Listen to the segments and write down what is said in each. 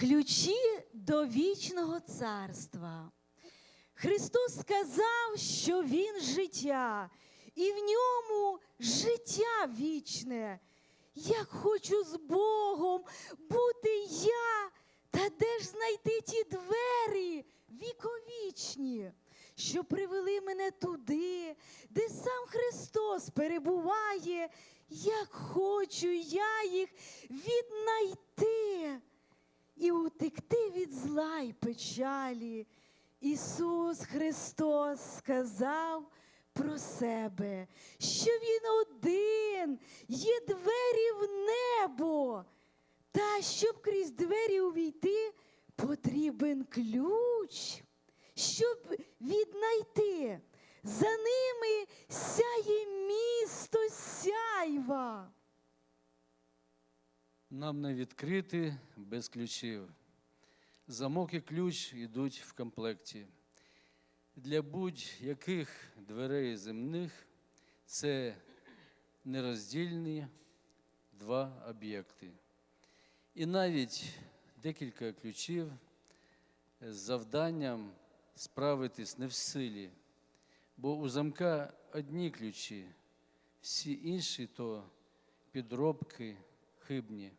Ключі до вічного царства. Христос сказав, що Він життя, і в ньому життя вічне. Як хочу з Богом бути я, та де ж знайти ті двері віковічні, що привели мене туди, де сам Христос перебуває, як хочу я їх віднайти і утекти від зла й печалі. Ісус Христос сказав про себе, що Він один є двері в небо. Та щоб крізь двері увійти, потрібен ключ, щоб віднайти. За ними сяє місто сяйва. Нам не відкрити без ключів. Замок і ключ йдуть в комплекті. Для будь-яких дверей земних це нероздільні два об'єкти. І навіть декілька ключів з завданням справитись не в силі, бо у замка одні ключі, всі інші то підробки хибні.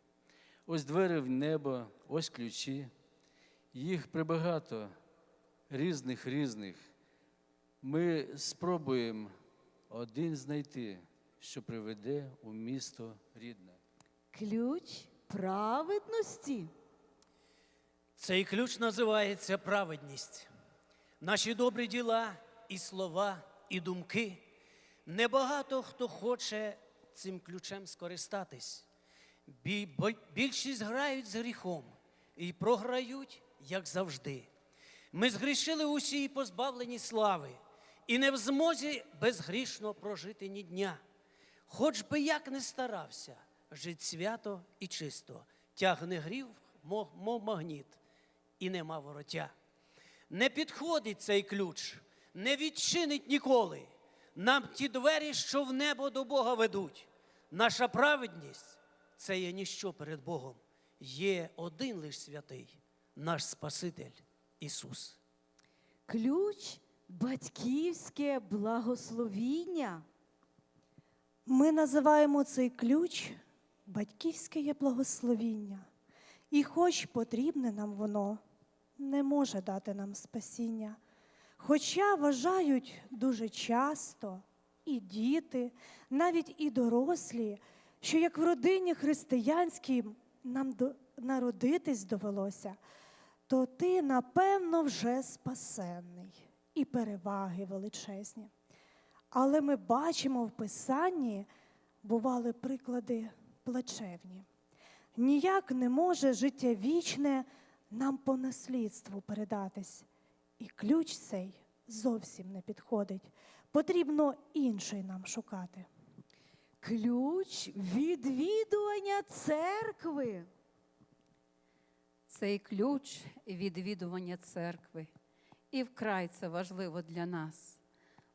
Ось двері в небо, ось ключі. Їх прибагато різних різних. Ми спробуємо один знайти, що приведе у місто рідне. Ключ праведності. Цей ключ називається праведність. Наші добрі діла і слова, і думки. Небагато хто хоче цим ключем скористатись. Більшість грають з гріхом і програють, як завжди. Ми згрішили усі і позбавлені слави, і не в змозі безгрішно прожити ні дня. Хоч би як не старався, жить свято і чисто, тягне грів, мов, магніт, і нема вороття. Не підходить цей ключ, не відчинить ніколи. Нам ті двері, що в небо до Бога ведуть. Наша праведність це є ніщо перед Богом. Є один лиш святий, наш Спаситель Ісус. Ключ батьківське благословіння. Ми називаємо цей ключ батьківське є благословіння. І хоч потрібне нам воно, не може дати нам спасіння. Хоча вважають дуже часто і діти, навіть і дорослі, що як в родині християнській нам народитись довелося, то ти, напевно, вже спасенний і переваги величезні. Але ми бачимо в Писанні бували приклади плачевні. Ніяк не може життя вічне нам по наслідству передатись. І ключ цей зовсім не підходить. Потрібно інший нам шукати. Ключ відвідування церкви. Цей ключ відвідування церкви. І вкрай це важливо для нас.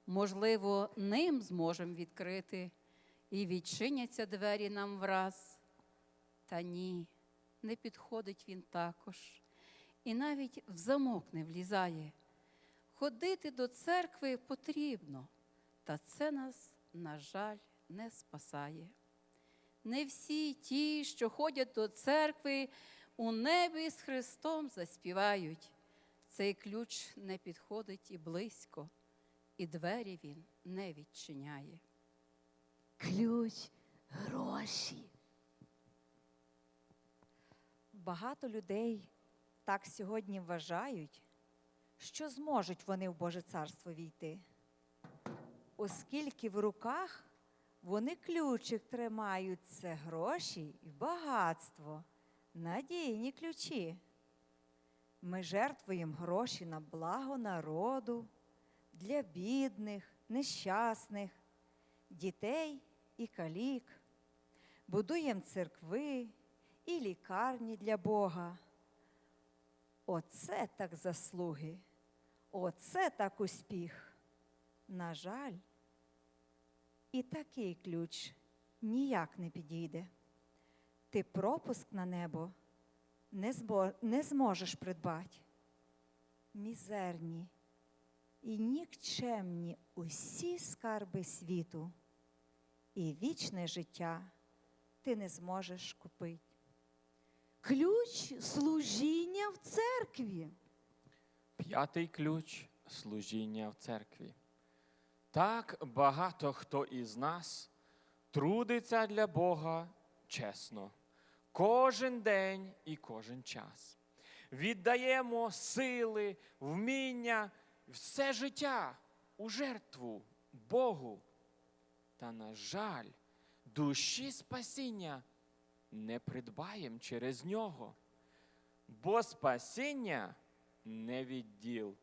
Можливо, ним зможемо відкрити і відчиняться двері нам враз. Та ні, не підходить він також. І навіть в замок не влізає. Ходити до церкви потрібно, та це нас, на жаль, не спасає. Не всі ті, що ходять до церкви, у небі з Христом заспівають. Цей ключ не підходить і близько, і двері він не відчиняє. Ключ гроші. Багато людей так сьогодні вважають, що зможуть вони в Боже царство війти, оскільки в руках вони ключик тримають це гроші і багатство, надійні ключі. Ми жертвуємо гроші на благо народу, для бідних, нещасних, дітей і калік. Будуємо церкви і лікарні для Бога. Оце так заслуги, оце так успіх. На жаль, і такий ключ ніяк не підійде. Ти пропуск на небо, не, збо, не зможеш придбати. Мізерні і нікчемні усі скарби світу, і вічне життя ти не зможеш купити. Ключ служіння в церкві. П'ятий ключ служіння в церкві. Так багато хто із нас трудиться для Бога чесно, кожен день і кожен час. Віддаємо сили, вміння, все життя у жертву Богу. Та, на жаль, душі спасіння не придбаєм через нього. Бо спасіння не від діл.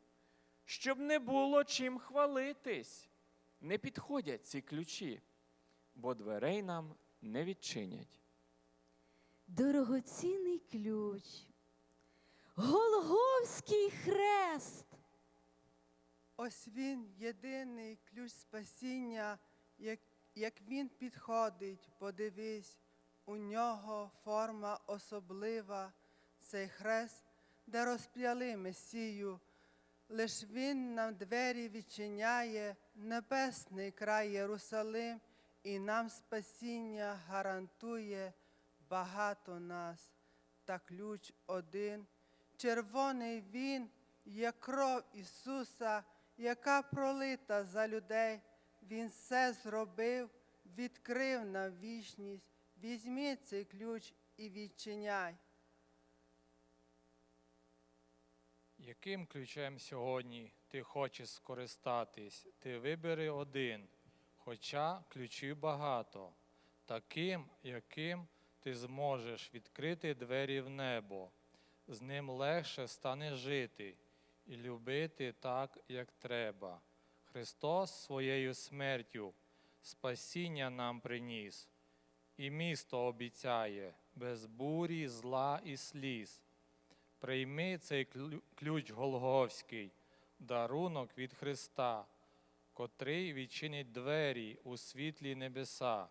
Щоб не було чим хвалитись. Не підходять ці ключі, бо дверей нам не відчинять. Дорогоцінний ключ. Голговський хрест. Ось він єдиний ключ спасіння, як, як він підходить, подивись, у нього форма особлива, цей хрест, де розп'яли Месію. Лиш він нам двері відчиняє, небесний край Єрусалим, і нам спасіння гарантує багато нас. Та ключ один, червоний він, є кров Ісуса, яка пролита за людей. Він все зробив, відкрив нам вічність. Візьми цей ключ і відчиняй. Яким ключем сьогодні ти хочеш скористатись? Ти вибери один, хоча ключів багато, таким, яким ти зможеш відкрити двері в небо. З ним легше стане жити і любити так, як треба. Христос своєю смертю спасіння нам приніс, і місто обіцяє без бурі, зла і сліз. Прийми цей ключ Голговський, дарунок від Христа, котрий відчинить двері у світлі небеса.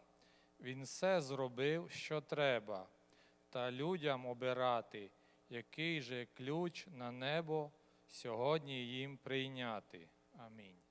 Він все зробив, що треба, та людям обирати, який же ключ на небо сьогодні їм прийняти. Амінь.